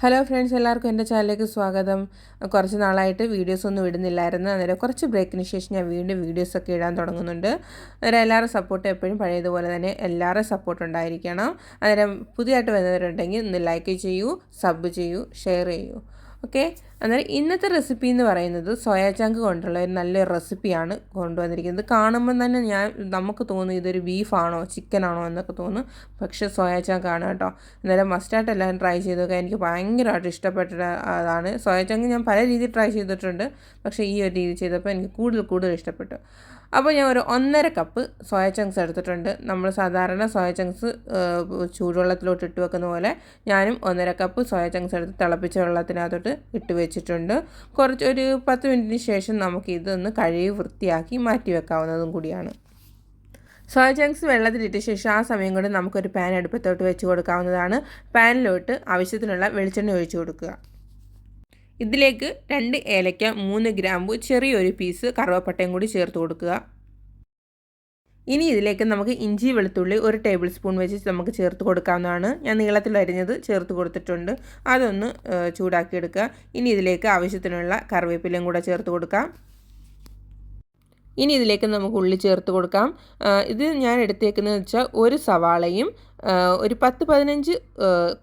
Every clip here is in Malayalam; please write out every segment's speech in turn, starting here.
ഹലോ ഫ്രണ്ട്സ് എല്ലാവർക്കും എന്റെ ചാനലിലേക്ക് സ്വാഗതം. കുറച്ച് നാളായിട്ട് വീഡിയോസ് ഒന്നും ഇടുന്നില്ലായിരുന്നു. അന്നേരം കുറച്ച് ബ്രേക്കിന് ശേഷം ഞാൻ വീണ്ടും വീഡിയോസൊക്കെ ഇടാൻ തുടങ്ങുന്നുണ്ട്. അന്നേരം എല്ലാവരും സപ്പോർട്ട് എപ്പോഴും പഴയതുപോലെ തന്നെ എല്ലാവരും സപ്പോർട്ട് ഉണ്ടായിരിക്കണം. അന്നേരം പുതിയതായിട്ട് വരുന്നവരുണ്ടെങ്കിൽ ഒന്ന് ലൈക്ക് ചെയ്യൂ സബ് ചെയ്യൂ ഷെയർ ചെയ്യൂ. ഓക്കെ? അന്നേരം ഇന്നത്തെ റെസിപ്പി എന്ന് പറയുന്നത് സോയാ ചങ്ക് കൊണ്ടുള്ള ഒരു നല്ലൊരു റെസിപ്പിയാണ് കൊണ്ടുവന്നിരിക്കുന്നത്. കാണുമ്പോൾ തന്നെ ഞാൻ നമുക്ക് തോന്നും ഇതൊരു ബീഫാണോ ചിക്കനാണോ എന്നൊക്കെ തോന്നും പക്ഷേ സോയാ ആണ് കേട്ടോ. അന്നേരം മസ്റ്റായിട്ട് എല്ലാവരും ട്രൈ ചെയ്തൊക്കെ എനിക്ക് ഭയങ്കരമായിട്ട് ഇഷ്ടപ്പെട്ട അതാണ്. സോയാ ചങ്ക് ഞാൻ പല രീതിയിൽ ട്രൈ ചെയ്തിട്ടുണ്ട്. പക്ഷേ ഈ ഒരു രീതി ചെയ്തപ്പോൾ എനിക്ക് കൂടുതൽ കൂടുതൽ ഇഷ്ടപ്പെട്ടു. അപ്പോൾ ഞാൻ ഒരു ഒന്നര കപ്പ് സോയ ചങ്ക്സ് എടുത്തിട്ടുണ്ട്. നമ്മൾ സാധാരണ സോയ ചങ്ക്സ് ചൂടുവെള്ളത്തിലോട്ട് ഇട്ട് വെക്കുന്ന പോലെ ഞാനും ഒന്നര കപ്പ് സോയ ചങ്ക്സ് എടുത്ത് തിളപ്പിച്ച വെള്ളത്തിനകത്തോട്ട് ഇട്ട് വെച്ചിട്ടുണ്ട്. കുറച്ച് ഒരു പത്ത് മിനിറ്റിന് ശേഷം നമുക്ക് ഇതൊന്ന് കഴുകി വൃത്തിയാക്കി മാറ്റി വെക്കാവുന്നതും കൂടിയാണ്. സോയ ചങ്ക്സ് വെള്ളത്തിലിട്ട ശേഷം ആ സമയം കൊണ്ട് നമുക്കൊരു പാൻ അടുപ്പത്തോട്ട് വെച്ച് കൊടുക്കാവുന്നതാണ്. പാനിലോട്ട് ആവശ്യത്തിനുള്ള വെളിച്ചെണ്ണ ഒഴിച്ചു കൊടുക്കുക. ഇതിലേക്ക് രണ്ട് ഏലയ്ക്ക മൂന്ന് ഗ്രാമ്പു ചെറിയൊരു പീസ് കറുവപ്പട്ടയും കൂടി ചേർത്ത് കൊടുക്കുക. ഇനി ഇതിലേക്ക് നമുക്ക് ഇഞ്ചി വെളുത്തുള്ളി ഒരു ടേബിൾ സ്പൂൺ വെച്ച് നമുക്ക് ചേർത്ത് കൊടുക്കാവുന്നതാണ്. ഞാൻ നീളത്തിൽ അരിഞ്ഞത് ചേർത്ത് കൊടുത്തിട്ടുണ്ട്. അതൊന്ന് ചൂടാക്കിയെടുക്കുക ഇനി ഇതിലേക്ക് ആവശ്യത്തിനുള്ള കറിവേപ്പിലയും കൂടെ ചേർത്ത് കൊടുക്കാം. ഇനി ഇതിലേക്ക് നമുക്ക് ഉള്ളി ചേർത്ത് കൊടുക്കാം. ഇത് ഞാൻ എടുത്തേക്കുന്നത് വെച്ചാൽ ഒരു സവാളയും ഒരു പത്ത് പതിനഞ്ച്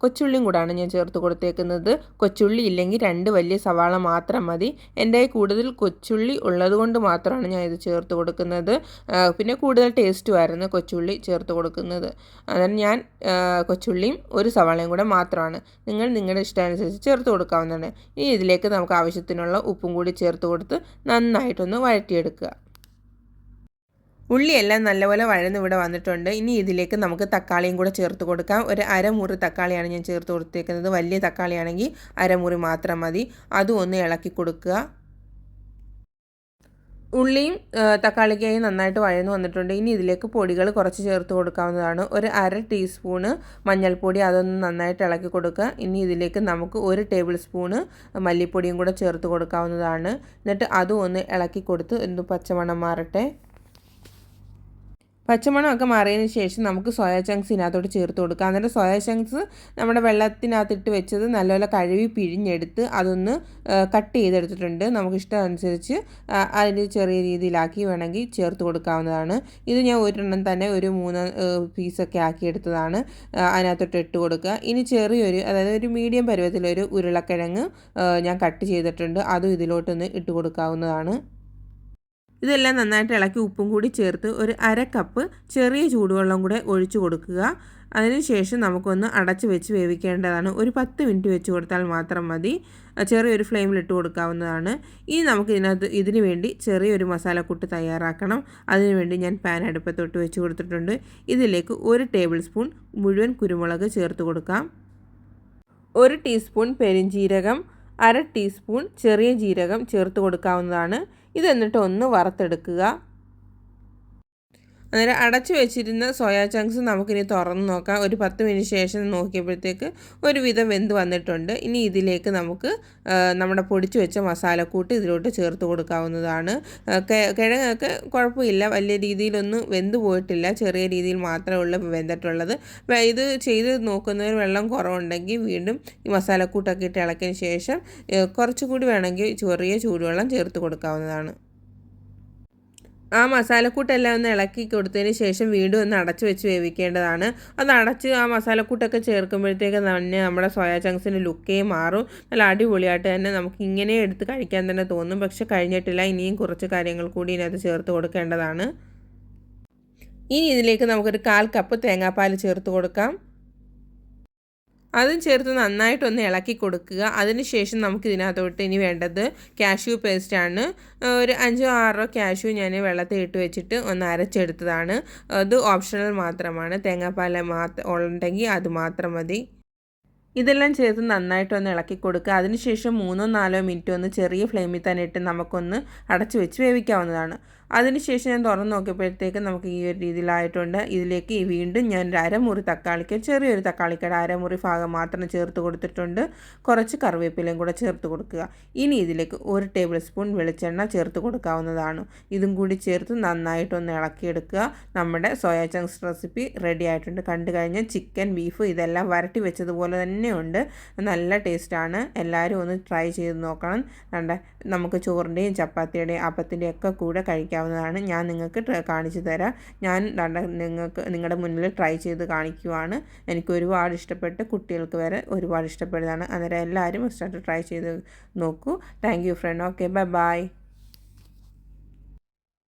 കൊച്ചുള്ളിയും കൂടാണ് ഞാൻ ചേർത്ത് കൊടുത്തേക്കുന്നത്. കൊച്ചുള്ളി ഇല്ലെങ്കിൽ രണ്ട് വലിയ സവാള മാത്രം മതി. എന്റെ കൂടുതൽ കൊച്ചുള്ളി ഉള്ളതുകൊണ്ട് മാത്രമാണ് ഞാൻ ഇത് ചേർത്ത് കൊടുക്കുന്നത്. പിന്നെ കൂടുതൽ ടേസ്റ്റുമായിരുന്നു കൊച്ചുള്ളി ചേർത്ത് കൊടുക്കുന്നത്. അതാണ് ഞാൻ കൊച്ചുള്ളിയും ഒരു സവാളയും കൂടെ മാത്രമാണ്. നിങ്ങൾ നിങ്ങളുടെ ഇഷ്ടാനുസരിച്ച് ചേർത്ത് കൊടുക്കാവുന്നതാണ്. ഇനി ഇതിലേക്ക് നമുക്ക് ആവശ്യത്തിനുള്ള ഉപ്പും കൂടി ചേർത്ത് കൊടുത്ത് നന്നായിട്ടൊന്ന് വഴറ്റിയെടുക്കുക. ഉള്ളിയെല്ലാം നല്ലപോലെ വഴന്ന് ഇവിടെ വന്നിട്ടുണ്ട്. ഇനി ഇതിലേക്ക് നമുക്ക് തക്കാളിയും കൂടെ ചേർത്ത് കൊടുക്കാം. ഒരു അരമുറി തക്കാളിയാണ് ഞാൻ ചേർത്ത് കൊടുത്തേക്കുന്നത്. വലിയ തക്കാളിയാണെങ്കിൽ അരമുറി മാത്രം മതി. അതും ഒന്ന് ഇളക്കി കൊടുക്കുക. ഉള്ളിയും തക്കാളിക്കായും നന്നായിട്ട് വഴന്നു വന്നിട്ടുണ്ട്. ഇനി ഇതിലേക്ക് പൊടികൾ കുറച്ച് ചേർത്ത് കൊടുക്കാവുന്നതാണ്. ഒരു അര ടീസ്പൂണ് മഞ്ഞൾപ്പൊടി അതൊന്ന് നന്നായിട്ട് ഇളക്കി കൊടുക്കുക. ഇനി ഇതിലേക്ക് നമുക്ക് ഒരു ടേബിൾ സ്പൂണ് മല്ലിപ്പൊടിയും കൂടെ ചേർത്ത് കൊടുക്കാവുന്നതാണ്. എന്നിട്ട് അതും ഒന്ന് ഇളക്കി കൊടുത്ത് ഒന്ന് പച്ചമണം മാറട്ടെ. പച്ചമണമൊക്കെ മാറിയതിന് ശേഷം നമുക്ക് സോയ ചങ്ക്സ് ഇതിനകത്തോട്ട് ചേർത്ത് കൊടുക്കാം. അന്നേരം സോയ ചങ്ക്സ് നമ്മുടെ വെള്ളത്തിനകത്തിട്ട് വെച്ചത് നല്ലപോലെ കഴുകി പിഴിഞ്ഞെടുത്ത് അതൊന്ന് കട്ട് ചെയ്തെടുത്തിട്ടുണ്ട്. നമുക്ക് ഇഷ്ടം അനുസരിച്ച് അതിന് ചെറിയ രീതിയിലാക്കി വേണമെങ്കിൽ ചേർത്ത് കൊടുക്കാവുന്നതാണ്. ഇത് ഞാൻ ഒരെണ്ണം തന്നെ ഒരു മൂന്ന് പീസൊക്കെ ആക്കിയെടുത്തതാണ് അതിനകത്തോട്ട് ഇട്ട് കൊടുക്കുക. ഇനി ചെറിയൊരു അതായത് ഒരു മീഡിയം പരുവത്തിലൊരു ഉരുളക്കിഴങ്ങ് ഞാൻ കട്ട് ചെയ്തിട്ടുണ്ട്. അതും ഇതിലോട്ടൊന്ന് ഇട്ട് കൊടുക്കാവുന്നതാണ്. ഇതെല്ലാം നന്നായിട്ട് ഇളക്കി ഉപ്പും കൂടി ചേർത്ത് ഒരു അര കപ്പ് ചെറിയ ചൂടുവെള്ളം കൂടെ ഒഴിച്ചു കൊടുക്കുക. അതിനുശേഷം നമുക്കൊന്ന് അടച്ച് വെച്ച് വേവിക്കേണ്ടതാണ്. ഒരു പത്ത് മിനിറ്റ് വെച്ച് കൊടുത്താൽ മാത്രം മതി. ചെറിയൊരു ഫ്ലെയിമിലിട്ട് കൊടുക്കാവുന്നതാണ്. ഇനി നമുക്ക് ഇതിനകത്ത് ഇതിനു വേണ്ടി ചെറിയൊരു മസാലക്കൂട്ട് തയ്യാറാക്കണം. അതിനുവേണ്ടി ഞാൻ പാൻ അടുപ്പത്തോട്ട് വെച്ച് കൊടുത്തിട്ടുണ്ട്. ഇതിലേക്ക് ഒരു ടേബിൾ സ്പൂൺ മുഴുവൻ കുരുമുളക് ചേർത്ത് കൊടുക്കാം. ഒരു ടീസ്പൂൺ പെരിഞ്ജീരകം അര ടീസ്പൂൺ ചെറിയ ജീരകം ചേർത്ത് കൊടുക്കാവുന്നതാണ്. ഇത് എന്നിട്ട് ഒന്ന് വറുത്തെടുക്കുക. അന്നേരം അടച്ചു വെച്ചിരുന്ന സോയാ ചങ്ക്സ് നമുക്കിനി തുറന്ന് നോക്കാം. ഒരു പത്ത് മിനിറ്റ് ശേഷം നോക്കിയപ്പോഴത്തേക്ക് ഒരുവിധം വെന്ത് വന്നിട്ടുണ്ട്. ഇനി ഇതിലേക്ക് നമുക്ക് നമ്മുടെ പൊടിച്ചു വെച്ച മസാലക്കൂട്ട് ഇതിലോട്ട് ചേർത്ത് കൊടുക്കാവുന്നതാണ്. കിഴങ്ങൊക്കെ കുഴപ്പമില്ല. വലിയ രീതിയിലൊന്നും വെന്ത് പോയിട്ടില്ല. ചെറിയ രീതിയിൽ മാത്രമേ ഉള്ളൂ വെന്തിട്ടുള്ളത്. ഇത് ചെയ്ത് നോക്കുന്നവർ വെള്ളം കുറവുണ്ടെങ്കിൽ വീണ്ടും ഈ മസാലക്കൂട്ടൊക്കെ ഇട്ട് ഇളക്കിയതിന് ശേഷം കുറച്ചുകൂടി വേണമെങ്കിൽ ചെറിയ ചൂടുവെള്ളം ചേർത്ത് കൊടുക്കാവുന്നതാണ്. ആ മസാലക്കൂട്ടെല്ലാം ഒന്ന് ഇളക്കി കൊടുത്തതിന് ശേഷം വീണ്ടും ഒന്ന് അടച്ച് വെച്ച് വേവിക്കേണ്ടതാണ്. അത് അടച്ച് ആ മസാലക്കൂട്ടൊക്കെ ചേർക്കുമ്പോഴത്തേക്ക് തന്നെ നമ്മുടെ സോയാ ചങ്ക്സിന്റെ ലുക്കേ മാറും. നല്ല അടിപൊളിയായിട്ട് തന്നെ നമുക്ക് ഇങ്ങനെ എടുത്ത് കഴിക്കാൻ തന്നെ തോന്നും. പക്ഷെ കഴിഞ്ഞിട്ടില്ല. ഇനിയും കുറച്ച് കാര്യങ്ങൾ കൂടി ഇതിനകത്ത് ചേർത്ത് കൊടുക്കേണ്ടതാണ്. ഇനി ഇതിലേക്ക് നമുക്കൊരു കാൽ കപ്പ് തേങ്ങാപ്പാൽ ചേർത്ത് കൊടുക്കാം. അതും ചേർത്ത് നന്നായിട്ടൊന്ന് ഇളക്കി കൊടുക്കുക. അതിനുശേഷം നമുക്ക് ഇതിനകത്തോട്ട് ഇനി വേണ്ടത് കാഷ്യൂ പേസ്റ്റാണ് ഒരു അഞ്ചോ ആറോ കാഷ്യൂ ഞാൻ വെള്ളത്തിൽ ഇട്ട് വെച്ചിട്ട് ഒന്ന് അരച്ചെടുത്തതാണ്. അത് ഓപ്ഷണൽ മാത്രമാണ്. തേങ്ങാപ്പാൽ മാത്രം ഉണ്ടെങ്കിൽ അത് മാത്രം മതി. ഇതെല്ലാം ചേർത്ത് നന്നായിട്ടൊന്ന് ഇളക്കി കൊടുക്കുക. അതിനുശേഷം മൂന്നോ നാലോ മിനിറ്റ് ഒന്ന് ചെറിയ ഫ്ലെയിമിൽ തന്നെ ഇട്ട് നമുക്കൊന്ന് അടച്ചു വെച്ച് വേവിക്കാവുന്നതാണ്. അതിനുശേഷം ഞാൻ തുറന്ന് നോക്കിയപ്പോഴത്തേക്ക് നമുക്ക് ഈ ഒരു രീതിയിലായിട്ടുണ്ട്. ഇതിലേക്ക് വീണ്ടും ഞാൻ ഒരു അരമുറി തക്കാളിക്ക് ചെറിയൊരു തക്കാളിക്കയുടെ അരമുറി ഭാഗം മാത്രം ചേർത്ത് കൊടുത്തിട്ടുണ്ട്. കുറച്ച് കറിവേപ്പിലയും കൂടെ ചേർത്ത് കൊടുക്കുക. ഇനി ഇതിലേക്ക് ഒരു ടേബിൾ സ്പൂൺ വെളിച്ചെണ്ണ ചേർത്ത് കൊടുക്കാവുന്നതാണ്. ഇതും കൂടി ചേർത്ത് നന്നായിട്ടൊന്ന് ഇളക്കിയെടുക്കുക. നമ്മുടെ സോയ ചങ്ക്സ് റെസിപ്പി റെഡി ആയിട്ടുണ്ട്. കണ്ടു കഴിഞ്ഞാൽ ചിക്കൻ ബീഫ് ഇതെല്ലാം വരട്ടി വെച്ചതുപോലെ തന്നെയുണ്ട്. നല്ല ടേസ്റ്റാണ്. എല്ലാവരും ഒന്ന് ട്രൈ ചെയ്ത് നോക്കണം. നമ്മുടെ നമുക്ക് ചോറിന്റെയും ചപ്പാത്തിയുടെയും അപ്പത്തിന്റെയും ഒക്കെ കൂടെ കഴിക്കാവുന്നതാണ് ഞാൻ നിങ്ങൾക്ക് കാണിച്ചു തരാം. ഞാൻ നിങ്ങൾക്ക് നിങ്ങളുടെ മുന്നിൽ ട്രൈ ചെയ്ത് കാണിക്കുവാണ്. എനിക്ക് ഒരുപാട് ഇഷ്ടപ്പെട്ട് കുട്ടികൾക്ക് വരെ ഒരുപാട് ഇഷ്ടപ്പെടുന്നതാണ്. അന്നേരം എല്ലാവരും സ്റ്റാർട്ട് ട്രൈ ചെയ്ത് നോക്കൂ. Thank you friend. Okay bye bye.